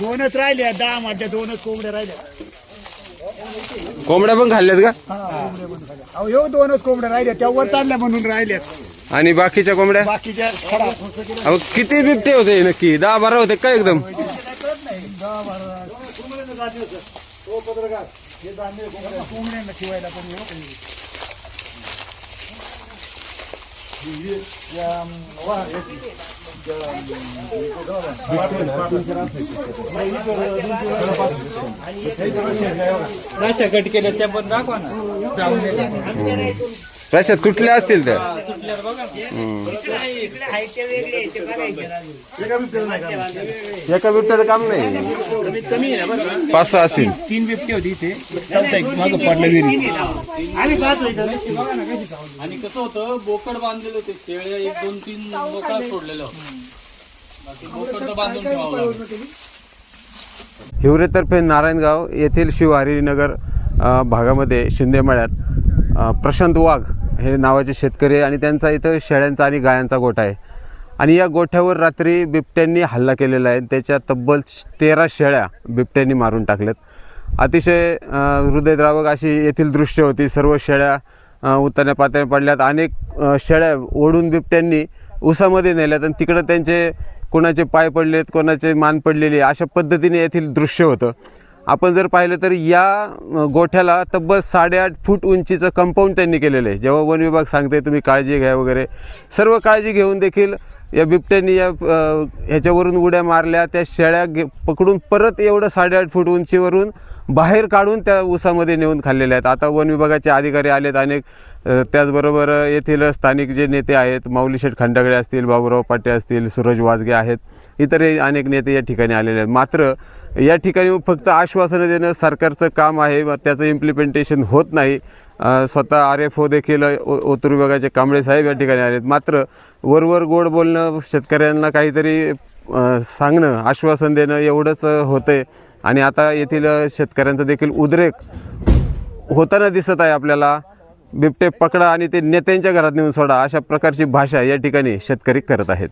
दोनच राहिले दहा मध्ये दोनच कोंबड्या राहिल्या. कोंबड्या पण खाल्ल्यात का? अहो ह्यो दोनच कोंबड्या राहिल्या त्या वर चालल्या म्हणून राहिल्यात. आणि बाकीच्या कोंबड्या? बाकीच्या अहो किती बिबटे होते नक्की? दहा बारा होते का एकदम? अशा कट केल्या त्या पण दाखवा ना. जामलेल्या. रशात कुठल्या असतील त्या? एका बिबट्याचं काम नाही. पाच सहा असतील. तीन बिबटे होती इथे. चौथा एक मागं पडलं विहिरी आणि कसं होतं बोकड बांधलेलं होते. शेळ्या एक दोन तीन बोकड सोडलेलं होतं. बाकी बोकड तर बांधून ठेवावं लागलं. हिवरेतर्फे नारायणगाव येथील शिवहरिनगर अ, भागामध्ये शिंदेमळ्यात अ, प्रशांत वाघ हे नावाचे शेतकरी आहे आणि त्यांचा इथं शेळ्यांचा आणि गायांचा गोठा आहे. आणि या गोठ्यावर रात्री बिबट्यांनी हल्ला केलेला आहे. त्याच्या तब्बल तेरा शेळ्या बिबट्यांनी मारून टाकल्यात. अतिशय हृदयद्रावक अशी येथील दृश्य होती. सर्व शेळ्या उतरण्या पातळ्या पडल्यात. अनेक शेळ्या ओढून बिबट्यांनी उसामध्ये नेल्यात आणि तिकडं त्यांचे कोणाचे पाय पडलेत कोणाचे मान पडलेली अशा पद्धतीने येथील दृश्य होतं. आपण जर पाहिलं तर या गोठ्याला तब्बल साडेआठ फूट उंचीचं कंपाऊंड त्यांनी केलेलं आहे. जेव्हा वन विभाग सांगते तुम्ही काळजी घ्या वगैरे. सर्व काळजी घेऊन देखील या बिबट्यांनी या ह्याच्यावरून उड्या मारल्या. त्या शेळ्या घे पकडून परत एवढं साडेआठ फूट उंचीवरून बाहेर काढून त्या उसामध्ये नेऊन खाल्लेल्या आहेत. आता वन विभागाचे अधिकारी आलेत अनेक त्याचबरोबर येथील स्थानिक जे नेते आहेत माऊली शेठ खंडागळे असतील बाबूराव पाटे असतील सूरज वाजगे आहेत इतरही अनेक नेते या ठिकाणी आलेले आहेत. मात्र या ठिकाणी फक्त आश्वासनं देणं सरकारचं काम आहे व त्याचं इम्प्लिमेंटेशन होत नाही. स्वतः आर एफ ओ देखील ओ- ओतूर विभागाचे कांबळे साहेब या ठिकाणी आलेत. मात्र वरवर गोड बोलणं शेतकऱ्यांना काहीतरी सांगणं आश्वासन देणं एवढंच होतं आहे आणि आता येथील शेतकऱ्यांचा देखील उद्रेक होताना दिसत आहे आपल्याला. बिबटे पकडा आणि ते नेत्यांच्या घरात नेऊन सोडा अशा प्रकारची भाषा या ठिकाणी शेतकरी करत आहेत.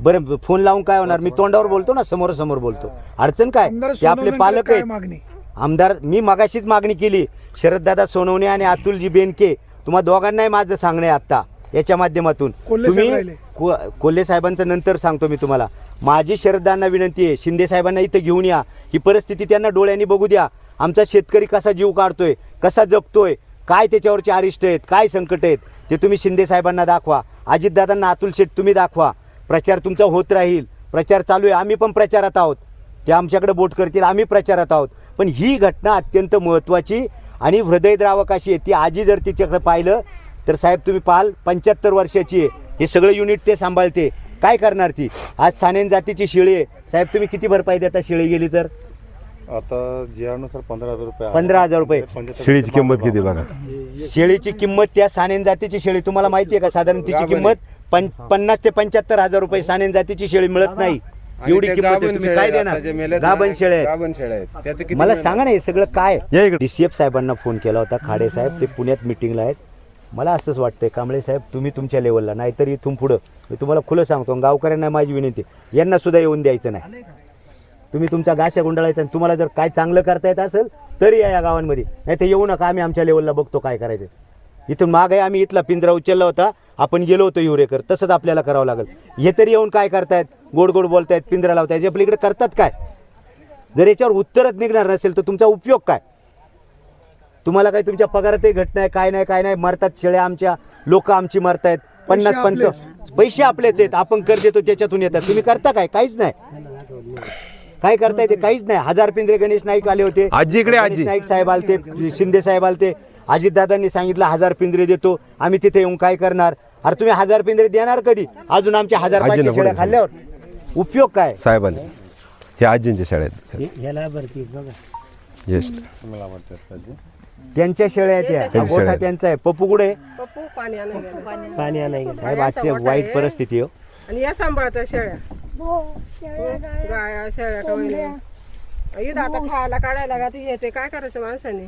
बरं फोन लावून काय होणार? मी तोंडावर बोलतो ना समोर समोर बोलतो. अडचण काय? ते आपले पालक आहेत. मागणी? आमदार मी मगाशीच मागणी केली. शरददादा सोनवणे आणि अतुलजी बेनके तुम्हा दोघांनाही माझं सांगणं आहे आता याच्या माध्यमातून. को- कोल्हे साहेबांचं नंतर सांगतो मी तुम्हाला. माझी शरददांना विनंती आहे शिंदे साहेबांना इथं घेऊन या. ही परिस्थिती त्यांना डोळ्यांनी बघू द्या. आमचा शेतकरी कसा जीव काढतोय कसा जगतोय काय त्याच्यावरचे अरिष्ट आहेत? काय संकट आहेत? ते तुम्ही शिंदे साहेबांना दाखवा. अजितदादांना अतुल शेठ तुम्ही दाखवा. प्रचार तुमचा होत राहील. प्रचार चालू आहे. आम्ही पण प्रचारात आहोत. ते आमच्याकडे बोट करतील. आम्ही प्रचारात आहोत. पण ही घटना अत्यंत महत्त्वाची आणि हृदयद्रावक अशी आहे. ती आजी जर तिच्याकडे पाहिलं तर साहेब तुम्ही पाहाल पंच्याहत्तर वर्षाची आहे. हे सगळं युनिट ते सांभाळते. काय करणार ती? आज सानेन जातीची शिळी आहे. साहेब तुम्ही किती भरपाई देता शिळी गेली तर? आता जीआरनुसार पंधरा हजार रुपये आहे. पंधरा हजार रुपये. पंच्याहत्तर शेळीची किंमत किती बघा? शेळीची किंमत त्या सानेन जातीची शेळी तुम्हाला माहिती आहे का? साधारण तिची किंमत पं- पन्नास ते पंच्याहत्तर हजार रुपये सानेन जातीची शेळी मिळत नाही. एवढी किंमत आहे. तुम्ही काय देणार? गाभण शेळ्या आहेत. मला सांगा ना हे सगळं काय? या इकडे. डीसीएफ साहेबांना फोन केला होता खाडे साहेब ते पुण्यात मिटिंगला आहेत. मला असंच वाटतंय कांबळे साहेब तुम्ही तुमच्या लेवलला नाहीतर इथून पुढं. मी तुम्हाला खुलं सांगतो गावकऱ्यांना माझी विनंती यांना सुद्धा येऊन द्यायचं नाही. तुम्ही तुमच्या गाशा गुंडाळायचा आणि तुम्हाला जर काय चांगलं करता येत असेल तरी या या गावांमध्ये. नाही तर येऊ नका आम्ही आमच्या लेवलला बघतो काय करायचं. इथून मागे आम्ही इथला पिंजरा उचलला होता आपण गेलो होतो युरेकर तसंच आपल्याला करावं लागेल. हे तरी येऊन काय करतायत? गोड गोड बोलतायत पिंजरा लावतायत आपल्या इकडे करतात काय? जर याच्यावर उत्तरच निघणार नसेल तर तुमचा उपयोग काय? तुम्हाला काही तुमच्या पगारातही घट नाही काय नाही काय नाही मरतात शेळ्या आमच्या लोक आमची मरतायत पन्नास पंच. पैसे आपलेच आहेत आपण कर देतो त्याच्यातून येतात. तुम्ही करता काय? काहीच नाही. काय करताय ते काहीच नाही. हजार पिंजरे गणेश नाईक आले होते. आजी इकडे, गणेश आजी. नाईक साहेब आलते शिंदे साहेब आलते. अजितदादांनी सांगितलं हजार पिंजरे देतो. आम्ही तिथे येऊन काय करणार? अरे तुम्ही हजार पिंजरे देणार कधी? अजून आमच्या हजार आजी पाचशे नको शेळ्या. खाल्ल्यावर. उपयोग काय? साहेब आले. हे आजींच्या शाळेत. त्यांच्या शेळ्या आहेत त्या त्यांच्या गोठा शेळ्या. त्यांचा आहे. पप्पू कुठे? आहे? पप्पू पाणी आणायला पाणी आणाय साहेब आजची वाईट परिस्थिती हो. आणि या सांभाळतात शेळ्या. गाया शेळ्या टवळल्या इथं आता खायला काढायला का ती येते? काय करायचं माणसाने?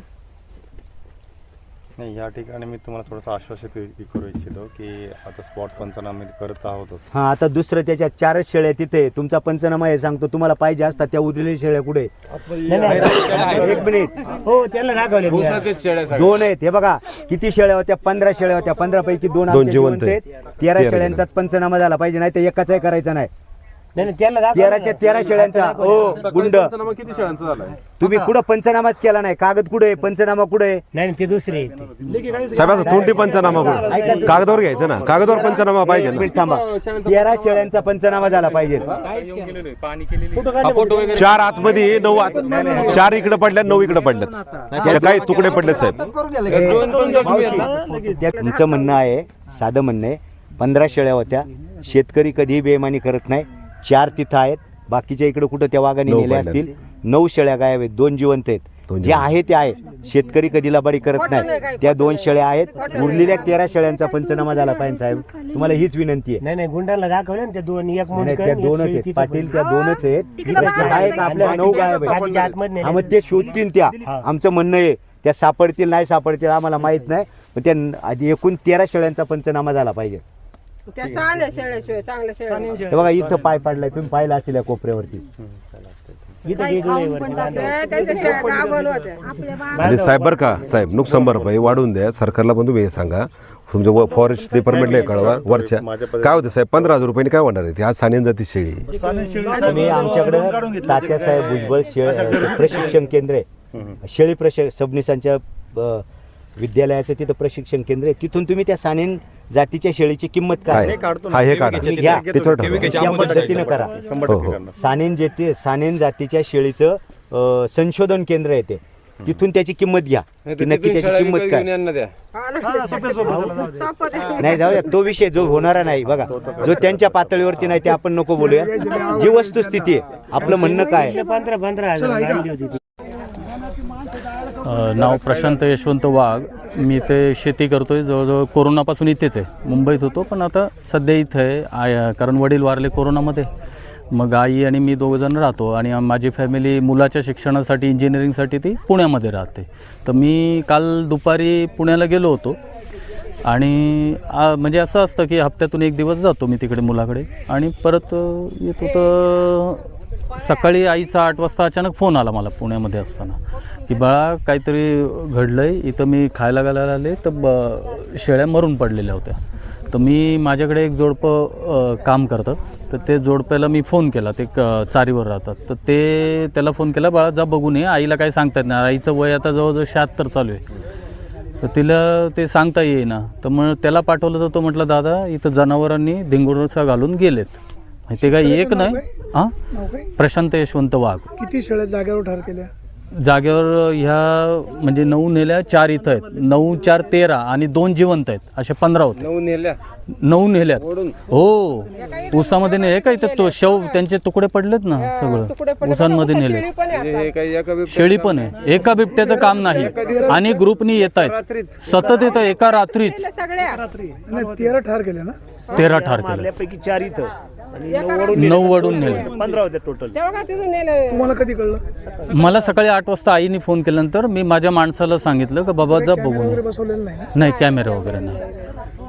नाही या ठिकाणी मी तुम्हाला थोडंसं आश्वासित इ- करू इच्छितो की आता स्पॉट पंचनामे करत आहोतच हा आता दुसरं त्याच्यात चारच शेळ्या तिथे. आहे. तुमचा पंचनामा हे सांगतो तुम्हाला पाहिजे असतात त्या उरलेल्या शेळ्या कुठे? आहेत? एक मिनिट हो त्याला दाखवले दोन आहेत. हे बघा किती शेळ्या होत्या? पंधरा शेळ्या होत्या. पंधरा पैकी दोन आमच्या जिवंत जिवंत आहेत. तेरा शेळ्यांचा पंचनामा झाला पाहिजे नाही तर एकाचाही करायचा नाही. नाही नाही, त्याला दाखव तेराच्या तेरा शेळ्यांचा. ओ गुंड. किती शाळांचं झालंय? तुम्ही कुठं पंचनामाच केला नाही? कागद कुठे आहे? पंचनामा कुठे आहे? नाही नाही, ते दुसरे आहेत ते. साहेब असं तोंडी पंचनामा करू. कागदावर घ्यायचं ना. कागदावर पंचनामा पाहिजे एक ना. मिनिट थांबा. तेरा शेळ्यांचा पंचनामा. झाला पाहिजे. चार आतमध्ये नऊ आत चार इकडे पडल्यात नऊ इकडे पडल्यात. काही तुकडे पडलेत साहेब. तुमचं म्हणणं आहे साधं म्हणणं आहे. पंधरा शेळ्या होत्या. शेतकरी कधीही बेमानी करत नाही. चार तिथं आहेत. बाकीच्या इकडे कुठं त्या वाघाने नऊ नेल्या पडल्यात. असतील. नऊ शेळ्या गायब आहेत. दोन जिवंत आहेत. दोन जे आहे ते आहे शेतकरी कधी लबाडी करत नाही. त्या दोन शेळ्या आहेत. उरलेल्या तेरा शेळ्यांचा पंचनामा झाला पाहिजे साहेब. तुम्हाला हीच विनंती आहे. नाही नाही गुंडाला दाखवले ना दोन एक नाही, मुंडकं त्या आणि एक दोनच आहेत. पाटील. त्या दोनच आहेत. तिकडे आहे का आपल्या नऊ गायब आहेत. आतमध्ये हा मग ते शोधतील त्या. आमचं म्हणणं आहे त्या सापडतील नाही सापडतील आम्हाला माहीत नाही. पण त्या आधी एकूण तेरा शेळ्यांचा पंचनामा झाला पाहिजे. त्या सहा शेळ्याशिवाय चांगल्या शेळ्या हे बघा इथं पाय पडलाय तुम्ही पाहिला असेल या कोपऱ्यावरती. इथं त्यांच्या शेळ्या गाभण होत्या. आणि साहेब बरं का. साहेब नुकसान भरपाई वाढवून द्या. सरकारला पण तुम्ही हे सांगा. तुमच्या फॉरेस्ट डिपार्टमेंटला हे कळवा वरच्या. काय होतं साहेब? पंधरा हजार रुपयाने काय होणार आहे ती? आज सानेन जाती शेळी. तुम्ही आमच्याकडे तात्यासाहेब भुजबळ शे- प्रशिक्षण केंद्र आहे. शेळी प्रश सबनिसांच्या अ, विद्यालयाचं तिथं प्रशिक्षण केंद्र आहे. तिथून तुम्ही त्या सानेन जातीच्या शेळीची किंमत काय हा हे काढा. तुम्ही घ्या. ते थोडं ठरवा. त्या पद्धतीनं करा. शंभर हो, टक्के हो. करणार. सानेन जेते सानेन जातीच्या शेळीचं अ, संशोधन केंद्र आहे ते. तिथून त्याची किंमत घ्या. की नक्की त्याची किंमत काय. नाही जाऊ द्या. तो विषय जो होणारा नाही बघा. जो त्यांच्या पातळीवरती नाही ते आपण नको बोलूया. जी वस्तुस्थिती आहे आपलं म्हणणं काय आहे? पंधरा पंधरा हजार नाव प्रशांत यशवंत वाघ. मी ते शेती करतोय. जवळजवळ कोरोनापासून इथेच आहे. मुंबईत होतो पण आता सध्या इथं आहे. आय कारण वडील वारले कोरोनामध्ये. मग आई आणि मी दोघंजण राहतो आणि माझी फॅमिली मुलाच्या शिक्षणासाठी इंजिनिअरिंगसाठी ती पुण्यामध्ये राहते. तर मी काल दुपारी पुण्याला गेलो होतो. आणि आ, म्हणजे असं असतं की हप्त्यातून एक दिवस जातो मी तिकडे मुलाकडे. आणि परत येतो तर सकाळी आईचा आठ वाजता अचानक फोन आला मला पुण्यामध्ये असताना की बाळा काहीतरी घडलं आहे इथं मी खायला घालायला आले तर ब शेळ्या मरून पडलेल्या होत्या. तर मी माझ्याकडे एक जोडपं काम करतं तर ते जोडप्याला मी फोन केला ते क- चारीवर राहतात. तर ते त्याला फोन केला बाळा जा बघून ये आईला काही सांगता येत नाही आईचं वय आता जवळजवळ शहात्तर चालू आहे. तर तिला ते सांगता येईना. तर मग त्याला पाठवलं तर तो म्हटलं दादा इथं जनावरांनी धिंगुरसा घालून गेलेत. आणि ते काही एक नाही. हां? नाव काय? प्रशांत यशवंत वाघ. किती शेळ्या जागेवर ठार केल्या? जागेवर ह्या म्हणजे नऊ नेल्या चार इथं आहेत. नऊ चार तेरा आणि दोन जिवंत आहेत. अशा पंधरा होते. नऊ नेल्या. नऊ नेल्यात. हो. ऊसामध्ये नेले काय तर तो शव त्यांचे तुकडे पडलेत ना तुकडे सगळं ऊसांमध्ये शेळी नेले. हे काही एका बिबट्या- शेळी पण आहे. एका बिबट्याचं काम नाही. आणि ग्रुपनी येत आहेत. सतत येतं एका सगळ्या. नाही तेरा ठार केल्या ना? तेरा ठार केलं. चार इथं. नऊ वडून नेले. पंधरा होते टोटल तेव्हा का तिथून नेलं? तुम्हाला कधी कळलं? मला सकाळी आठ वाजता आईने फोन केल्यानंतर मी माझ्या माणसाला सांगितलं की बाबा जा वगैरे बघून बसवलेलं नाही कॅमेरा वगैरे नाही.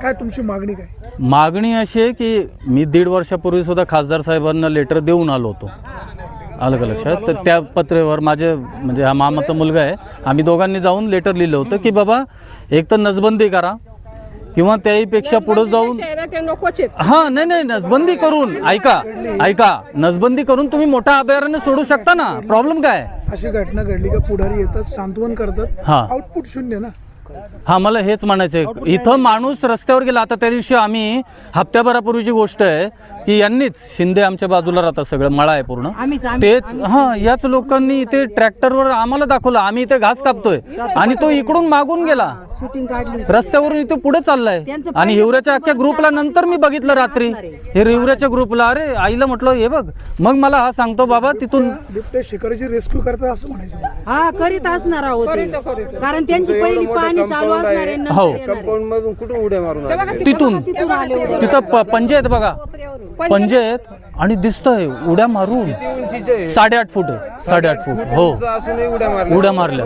काय तुमची मागणी काय? मागणी अशी आहे की मी दीड वर्षापूर्वी सुद्धा खासदार साहेबांना लेटर देऊन आलो होतो. आलं का लक्षात? तर त्या पत्रेवर माझे म्हणजे हा मामाचा मुलगा आहे. आम्ही दोघांनी जाऊन लेटर लिहिलं होतं की बाबा एक तर नसबंदी करा किंवा त्याहीपेक्षा पुढे जाऊन नकोच हा नाही नाही नसबंदी करून ऐका ऐका नसबंदी करून तुम्ही मोठा अभयारण्य सोडू शकता ना? प्रॉब्लेम काय? अशी घटना घडली का पुढारी येतात सांत्वन करतात हा. आउटपुट शून्य ना? हा मला हेच म्हणायचंय. इथं माणूस रस्त्यावर गेला. आता त्या दिवशी आम्ही हप्त्याभरापूर्वीची गोष्ट आहे. की यांनीच शिंदे आमच्या बाजूला राहतात सगळं मळा आहे पूर्ण. तेच हा याच लोकांनी इथे ट्रॅक्टरवर आम्हाला दाखवलं आम्ही इथे घास कापतोय. आणि तो इकडून मागून गेला. रस्त्यावरून इथे पुढे चाललाय. आणि हिवऱ्याच्या अख्ख्या ग्रुपला नंतर मी बघितलं रात्री. हे हिवऱ्याच्या ग्रुपला अरे आईला म्हटलं हे बघ मग मला हा सांगतो बाबा तिथून शिकारीची रेस्क्यू करतात असं म्हणायचं. हा करीत असणार आहोत. कारण त्यांची पहिली पाणी चालू असणार हो. येणार आहे. मधून कुठून उड्या मारून तिथून. तिथून आले होते. तिथं प- पंजे आहेत बघा पंजे आहेत आणि दिसतंय उड्या मारून. साडेआठ फूट आहे. साडेआठ फूट. हो. असूनही उड्या मारल्या. उड्या मारल्या.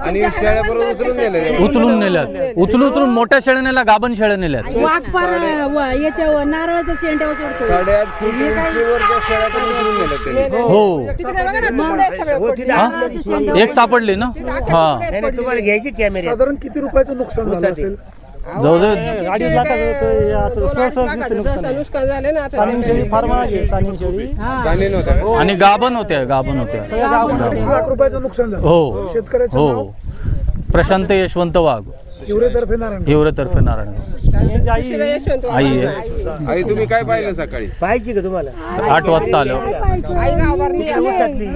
आणि उचलून नेले उचलून नेल्यात. उचलून उचलून मोठ्या शेळ्या नेल्या गाभण शेळ्या नेल्यात. वाघ पार व- याच्यावर नारळाचं शेंड्यावर चढतो साडेआठ फूट उंचीवर त्या शेळ्या पण उचलून नेल्या त्यांनी. हो तिकडे बघा ना पुढे सगळे पडले. हा? एक सापडली ना? हा. नाही नाही तुम्हाला घ्यायची कॅमेरे साधारण किती रुपयाचं नुकसान झालं असेल? जवळजवळ अडीच लाखाचं होतं, आता दोन सहज- सहज लाखाचं दिसतं जसं नुकसान. नुकसान झाले ना आता सानिम शेळी फार महाग आहे सानिम शेळी. चांगली नव्हत्या का? आणि गाभण होत्या गाभण होत्या. अडीच लाख रुपयाचं नुकसान झालं. हो. शेतकऱ्याचं हो. नाव? प्रशांत यशवंत वाघ. हिवरेतर्फे नारायण. हिवरेतर्फे नारायणगाव यांची आई यशवंत आई आहे. आई तुम्ही काय पाहिलं सकाळी? पाहिजे का तुम्हाला? आठ वाजता आलो. आई आली.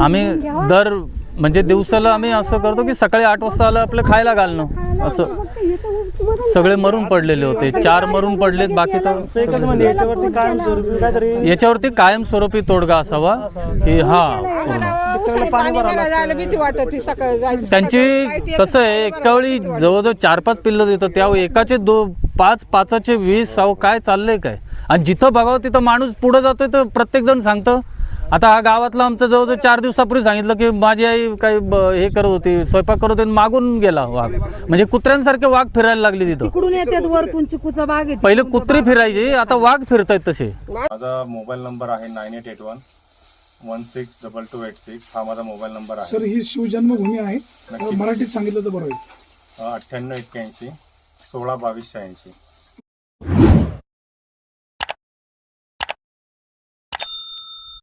आम्ही दर म्हणजे दिवसाला आम्ही असं करतो की सकाळी आठ वाजता आलं आपलं खायला घालणं. असं. सगळे मरून पडलेले होते. चार मरून पडलेत बाकी तर एकच म्हणजे याच्यावरती कायमस्वरूपी तोडगा असावा की हा. त्यांची कसं आहे एका वेळी जवळजवळ चार पाच पिल्लं देतं त्या एकाचे दो पाच पाचाचे वीस अहो काय चाललंय काय? आणि जिथं बघावं तिथं माणूस पुढे जातोय तर प्रत्येक जण सांगतं आता हा गावातला आमचं जवळजवळ चार दिवसापूर्वी सांगितलं की माझी आई काही ब- हे करत होती स्वयंपाक करत होती आणि मागून गेला वाघ. म्हणजे कुत्र्यांसारखे वाघ फिरायला लागले तिथं. तिकडून येतात वरतून चिकूचा बाग पहिले कुत्री फिरायची आता वाघ फिरतायत तसे. माझा मोबाईल नंबर आहे nine eight eight one one six double two eight six. हा माझा मोबाईल नंबर आहे. सर ही शिवजन्मभूमी आहे. मराठीत सांगितलं तर बरं होईल. अठ्ठ्याण्णव एक्क्याऐंशी सोळा बावीस शहाऐंशी.